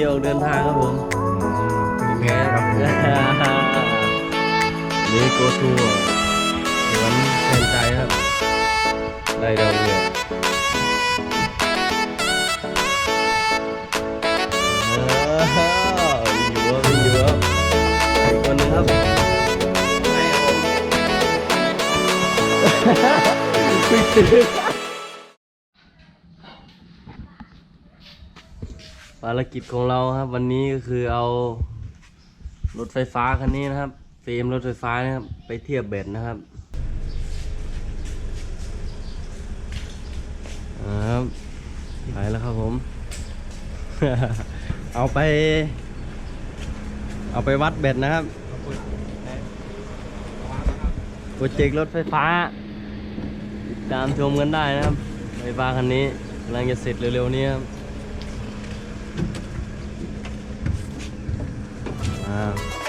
นี้ออกเดินทางครับผมเป็นไงครับนี่โกทัวร์สวนแทนใจครับได้ดาวเรืองอ้าวอยู่ครับอยู่ครับอีกคนหนึงครับไม่ตื่น ภารกิจของเราครับ วันนี้ก็คือเอารถไฟฟ้าคันนี้นะครับเฟรมรถไฟฟ้านะครับ ไปเทียบเบ็ดนะครับอ่าครับไปแล้วครับผม เอาไป เอาไปวัดเบ็ดนะครับโปรเจกต์รถไฟฟ้า ติดตามชมกันได้นะครับไฟฟ้าคันนี้กำลังจะเสร็จเร็วๆนี้ครับ อ่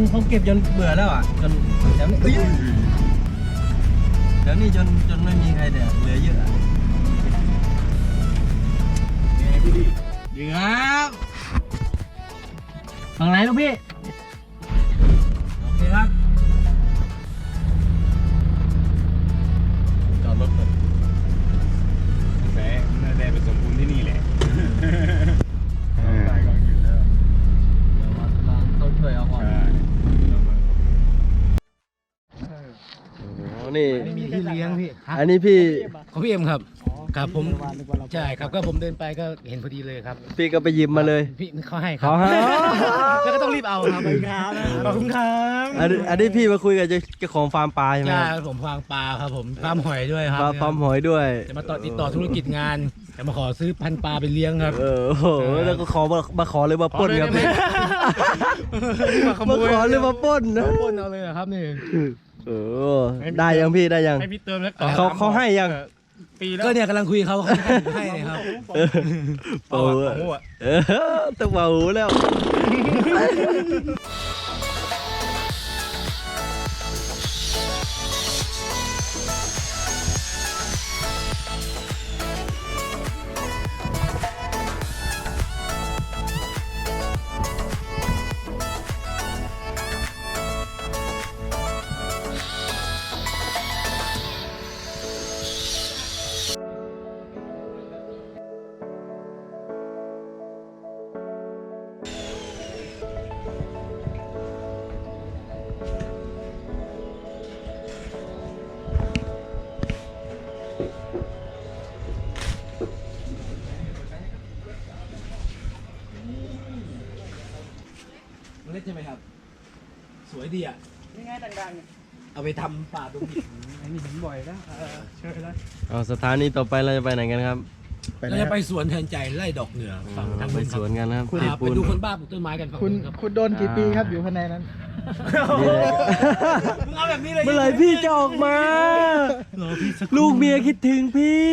นเขาเก็บจนเบื่อแล้วอะจนแถวนี้เอ้ยแถวนี้จนจนไม่มีใครเดือยเหลือเยอะอะดีครับฝั่งไหนลูกพี่ นี่ไม่มีที่เลี้ยงพี่อันนี้พี่ของพี่เอ็มครับครับผมใช่ครับก็ผมเดินไปก็เห็นพอดีเลยครับ พี่ก็ไปหยิบมาเลยพี่เขาให้ครัเขาให้แล้วก็ต้องรีบเอาครับขอบคุณครับขอบคุณครับอันนี้อันนี้พี่มาคุยกับเจ้าเจ้าของฟาร์มปลาใช่ไหมใช่ครับผมฟางปลาครับผมฟาร์มหอยด้วยครับฟาร์มฟาร์มหอยด้วยจะมาต่อติดต่อธุรกิจงานจะมาขอซื้อพันธุ์ปลาไปเลี้ยงครับเออโอ้โหแล้วก็ขอมามาขอเลยมาปล้นครับมาขโมมายขอเลยมาปล้นนะมาปล้นเอาเลยเหรอครับนี่ เออ ได้ยังพี่ได้ยัง ให้พี่เติมแล้วเขาเขาให้ยังปีแล้วก็เนี่ยกำลังคุยเขาเขาให้เลยครับเออเปล่าโอ้โหเออต้องเบาหูแล้ว ช่ไหมครับ สวยดีอะยังไงดังๆเอาไปทำป่าดงหินอันนี้เห็นบ่อยแล้วเออเชิญเลยเอาสถานีต่อไปเราจะไปไหนกันครับไปเราแล้วจะไปสวนแทนใจไล่ดอกเหนือฝั่งทางไปนู้นสวนกันนะครับครับเทอ่าปูไปนดูคนบ้าปลูกต้นไม้กันฝั่งคุณนู้นครับคุณโดนกี่ปีครับอยู่ภายในนั้นนี่เลยมึงเอาแบบนี้เลยเมื่อไหร่พี่จะออกมา ลูกเมียคิดถึงพี่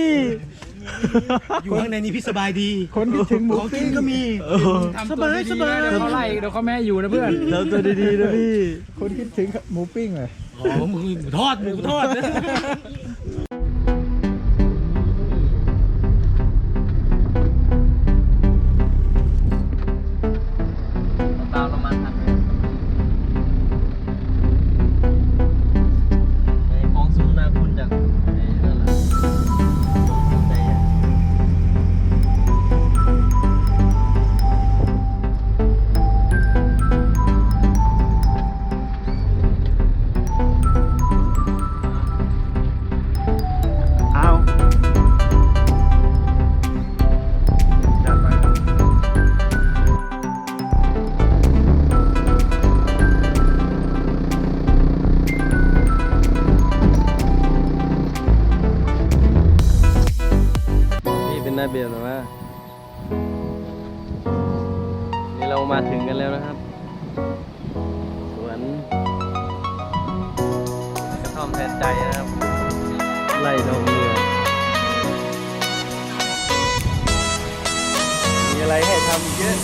อยู่ข้างในนี้พี่สบายดีคนคิดถึงหมูของกิปิ้นงก็มีเออสบายสบายเดี๋ยวเขาไล่เดี๋ยวเขาแม่อยู่นะเพื่อนทำตัวดีๆนะพี่ คนคิดถึงหมูปิ้งเลยอ๋อหมูทอดหมูทอด มาถึงกันแล้วนะครับ สวนกระท่อมแทนใจนะครับ ไล่ดอกเรือ มีอะไรให้ทำเยอะ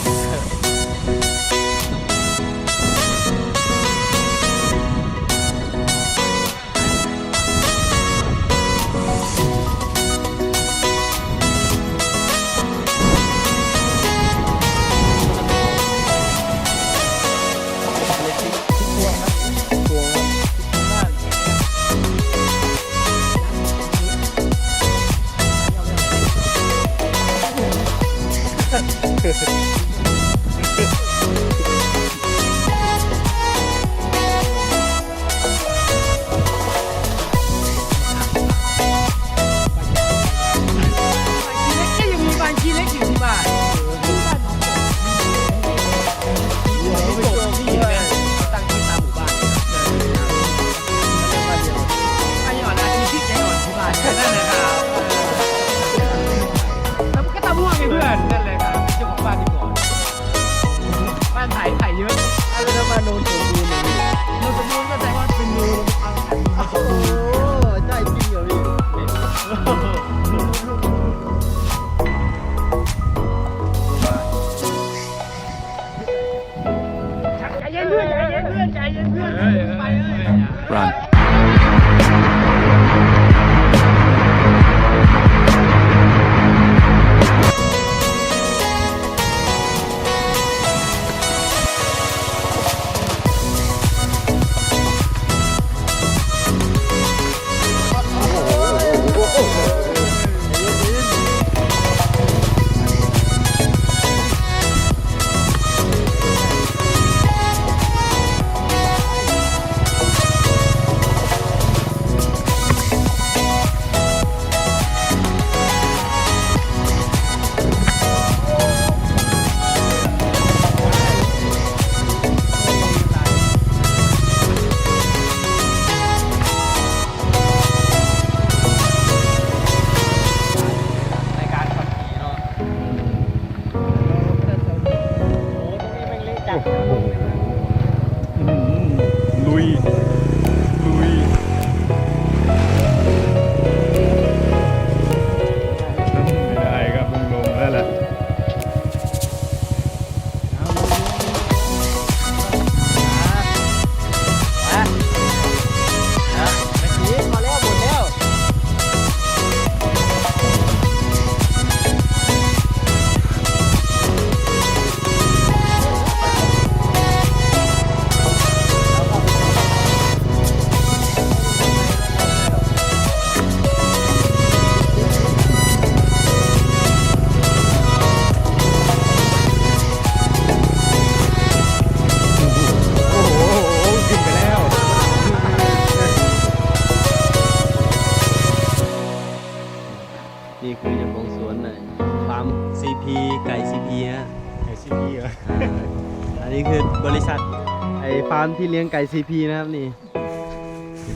ที่เลี้ยงไก่ CP นะครับนี่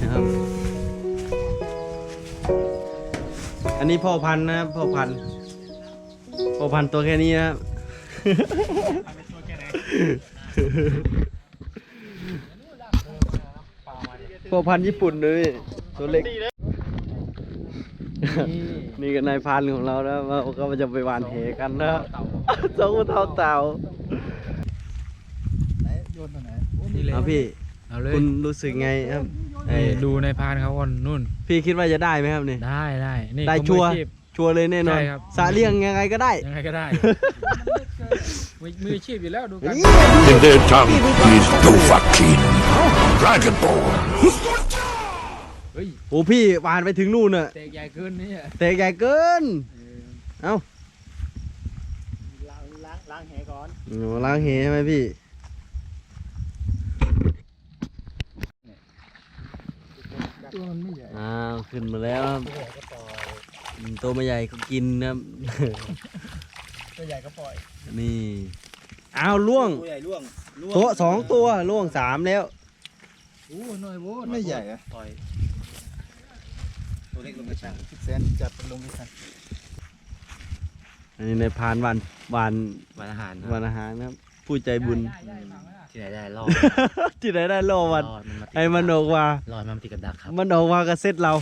นะครับ อันนี้พ่อพันธุ์นะครับพ่อพันธุ์พ่อพันธุ์ตัวแค่นี้นะครับพ่อพันธุ์ญี่ปุ่นเลยตัวเล็ก นี่ก็นายพรานของเรานะว่าก็จะไปหวานเหกันนะสองเท่าเต่าโยนตัวไหน นี่เลยเอาพี่เอาเลยคุณรู้สึกไงครับเอ่อดูในพานเขาก่อนนู่น พี่คิดว่าจะได้ไหมครับนี่ได้ได้นี่ได้เขาชัวร์มืออาชีพชัวร์เลยแน่นอนใช่ครับสาเลี่ยงยังไงก็ได้ยังไงก็ได้มือมืออาชีพอยู่แล้วดูกัน In their tongue is Dovahkiin. Dragon Ball. เฮ้ยโอ้พี่หวานไปถึงนู่นน่ะเตะใหญ่เกินนี่อะเตะใหญ่เกิน เอ้าล้างล้างล้างแหก่อนโอ้ล้างเหใช่ไหมพี่ ตัวมันไม่ใหญ่อ้าวขึ้นมาแล้วครับอืมตัวไม่ใหญ่ก็กินนะครับ ตัวใหญ่ก็ปล่อยนี่อ้าวล่วงตัวใหญ่ร่วงร่วงตัวสองตัวล่วงสามแล้วโอ้หน่อยโว้ยไม่ใหญ่อะปล่อยตัวเล็กลงกระชังสิบแสนจับลงไปทันอันนี้ในพานวันวันวันอาหารวันอาหารนะครับ ผู้ใจบุญ ที่ไหนได้รอดที่ไหนได้โลวันรอดมันมาติดไอ้มันออกมารอดมันมาติดกับดักครับมันออกมากับเซตเรา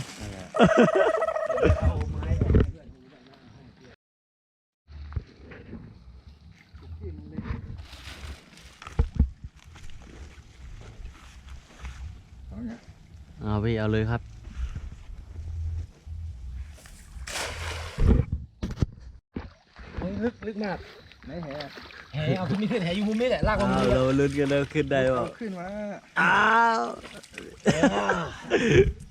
นั่นแหละเอาพี่เอาเลยครับ ลึกลึกมาก ไหนแหแหเอาขึ้นนี่ขึ้นแหอยู่มุมนี้แหละลากมาเอามุมนี้เราลุ้นกันแล้วขึ้นได้เปล่าขึ้นมาอ้าว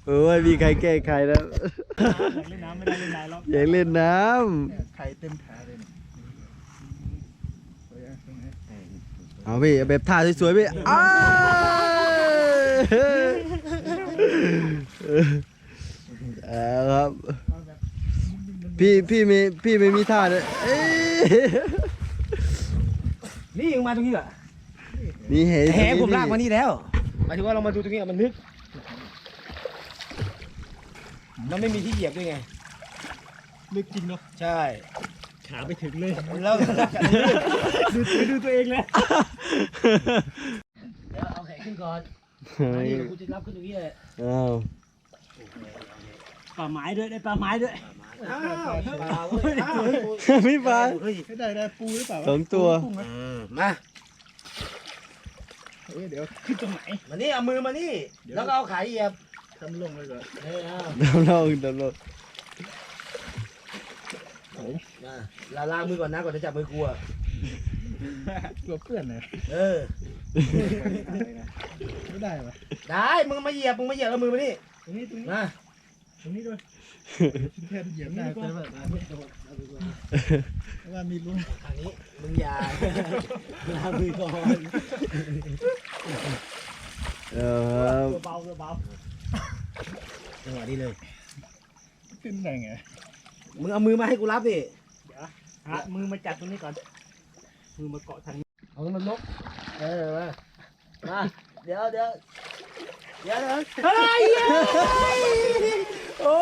โอ้ยมีใครแก้ใครแล้วเล่นน้ำไม่ได้เล่นน้ำแล้วอยากเล่นน้ไข่เต็มขาเลยสวยอะตรงนี้ำเอาพี่เอาแบบท่าสวยๆพี่อ้าวเอาครับ พี่พี่มีพี่ไม่มีท่าเลยเอ้ย นี่ยังมาตรงนี้เหรอนี่แหแหผมลากมานี่แล้วหมายถึงว่าเรามาดูตรงนี้อะมันลึก มันไม่มีที่เหยียบด้วยไง ลึกจริงเนาะใช่ ขาไปถึงเลยแล้วดูไปดูตัวเองเลยเดี๋ยวเอาแหขึ้นก่อนมานี่เดี๋ยวกูจะรับขึ้นตรงนี้เลยอ้าวปลาไม้ด้วยได้ปลาไม้ด้วย อ้าวปลาเว้ยอ้าวพี่ปานเฮ้ยได้ได้ปูหรือเปล่าสองตัวมมาเอ้ยเดี๋ยวขึ้นตรงไหนมานี่เอามือมานี่ แล้วก็เอาขาเหยียบทำลงเลยก่อนเออเอาดำลงดำลงมาลาลางมือก่อนนะก่อนจะจับมือกูอะกลัวเพื่อนเลยเออไม่ได้ปะได้มึงมาเหยียบมึงมาเหยียบเอามือมานี่ตรงนี้ตรงนี้มาตรงนี้ด้วย แทนเหยียบได้แต่ว่าแต่ว่ามีลุ้นทางนี้มึงอย่าล้างมือก่อนเออเบาเบาจังหวะนี้เลย ขึ้นได้ไงมึงเอามือมาให้กูรับดิหามือมาจับตรงนี้ก่อน มือมาเกาะทางนี้เอามันลกเออมามาเดี๋ยวเดี๋ยวเดี๋ยวเดี๋ยวเฮ้ยโอ้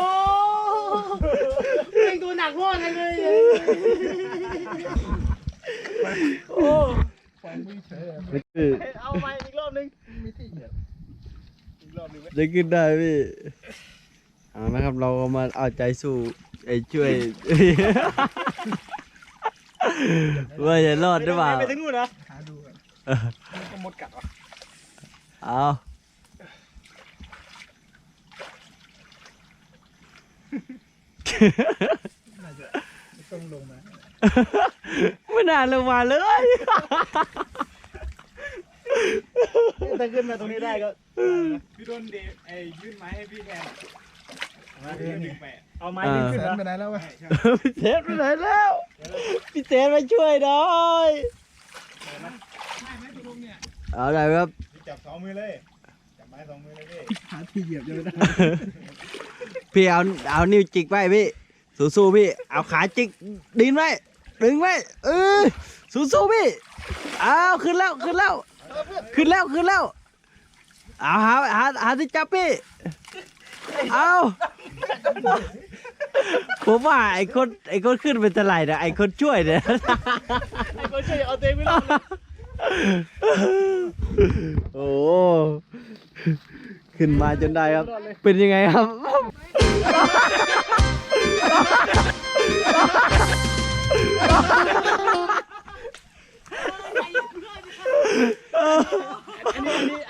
เป็นตัวหนักมากเลยโอ้ฟังมือเฉยนี่คือเอาไปอีกรอบนึงมีที่เหยียบอีกรอบนึงจะขึ้นได้พี่เอานะครับเราก็มาเอาใจสู้ไอ้ช่วยว่าจะรอดหรือเปล่าไปถึงนู่นนะหาดูก่อนมดกัดวะเอา น่าจะไม่ต้องลงมาไม่น่าลงมาเลย ถ้าขึ้นมาตรงนี้ได้ก็พี่ต้นเดไอ้ยื่นไม้ให้พี่แทนมาเรื่องนี้เอาไม้ดึงขึ้นไปไหนแล้ววะพี่เทสไปไหนแล้ว พี่เทสมาช่วยหน่อยเอาได้ครับจับสองมือเลยจับไม้สองมือเลยพี่หาที่เหยียบจะไม่ได้ พี่เอาเอานิ้วจิกไว้พี่สู้ๆพี่ เอาขาจิกดินไว้ดึงไว้เออสู้ๆพี่เอาขึ้นแล้วขึ้นแล้ว ขึ้นแล้วขึ้นแล้วเอาหาหาหาที่จับพี่เอาผมว่าไอ้คนไอ้คนขึ้นเป็นเท่าไหร่นะไอ้คนช่วยเนี่ยไอ้คนช่วยเอาเต็มไม่รอดโอ้โห ขึ้นมาจนได้ครับ เป็นยังไงครับ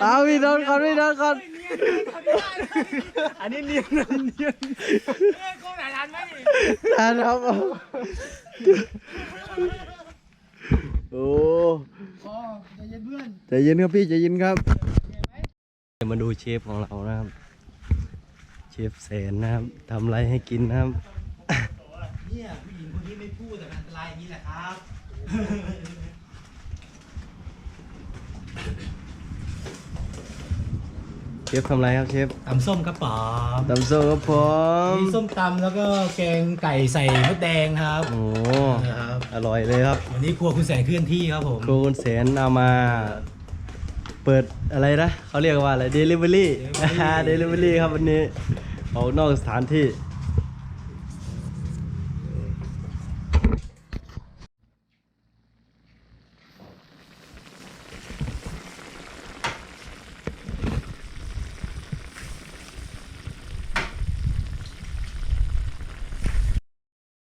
เอาพี่นอนก่อนพี่นอนก่อน อันนี้เนียนอันนี้เนียนทานครับ โอ้ใจเย็นเพื่อนใจเย็นครับพี่ใจเย็นครับ มาดูเชฟของเรานะครับ เชฟแสนนะครับทำอะไรให้กินนะครับเนี่ยผู้หญิงคนนี้ไม่พูดแต่มันอันตรายอย่างนี้แหละครับ เชฟทำอะไรครับเชฟตำส้มครับป๋อตำโซ่ครับผมมีส้มตำแล้วก็แกงไก่ใส่มดแดงครับโอ้ครับ อร่อยเลยครับวันนี้ครัวคุณแสงเคลื่อนที่ครับผมครูคุณแสนเอามา เปิด อะไรนะเขาเรียกว่าอะไร Delivery Delivery ครับวันนี้ออกนอกสถานที่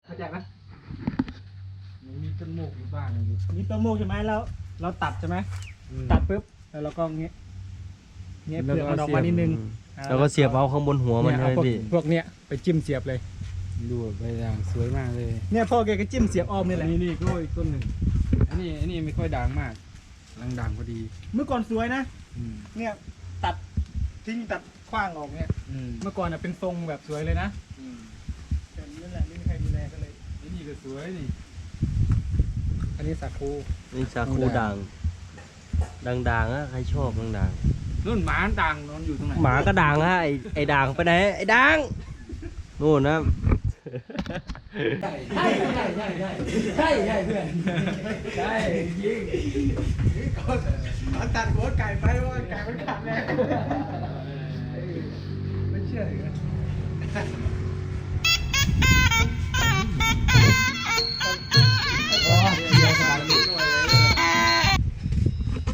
เข้าใจไหมมีต้นโมกอยู่บ้างอยู่มีต้นโมกใช่ไหมแล้ว เราตัดใช่ไหม ตัดปุ๊บ แล้วเราก็เงี้ยเงี้ยเปลือกมันออกมานิดนึงแล้วก็เสียบเอาข้างบนหัวมันเนี่ยใช่เอาไหมพวกพี่พวกเนี้ยไปจิ้มเสียบเลย ดูไปอย่างสวยมากเลย เนี่ยพ่อแกก็จิ้มเสียบอ้อมนี่แหละนี่นี่ก็อีกต้นหนึ่งอันนี้อันนี้ไม่ค่อยด่างมากกำลังด่างพอดี เมื่อก่อนสวยนะอืมเนี่ยตัดทิ้งตัดขว้างออกเนี่ยอืมเมื่อก่อนน่ะเป็นทรงแบบสวยเลยนะอืมแต่นั่นแหละไม่มีใครดูแลก็เลยอันนี้ก็สวยนี่อันนี้สาคูนี่ชาคูด่าง ด่างๆอะใครชอบด่างนู่นหมาด่างนอนอยู่ตรงไหนๆหมาก็ด่างฮะไอไอด่างไปไหนไอด่างนู่นนะใช่ใช่ใช่ใช่ใช่ใช่ใช่เพื่อนใช่ยิงตัดหัวไก่ไปว่าไก่มันขาดแล้วไม่เชื่อเลยเ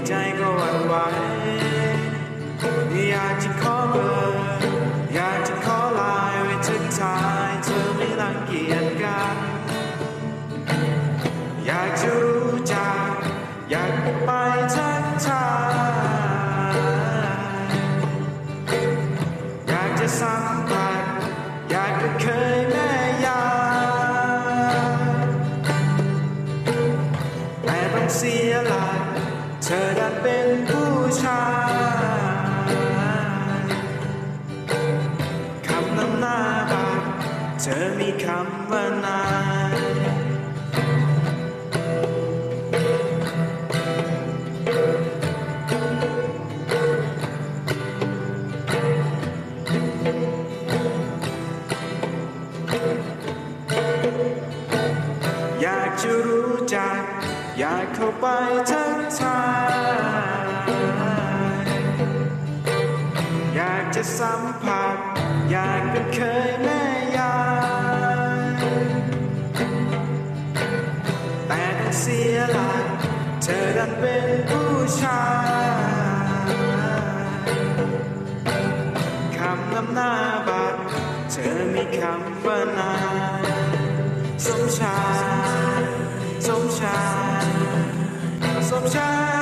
ใเธอมีค อดันเป็นผู้ชายคำนำหน้าบัตรเธอมีคำว่านายสมชาย สมชาย สมชาย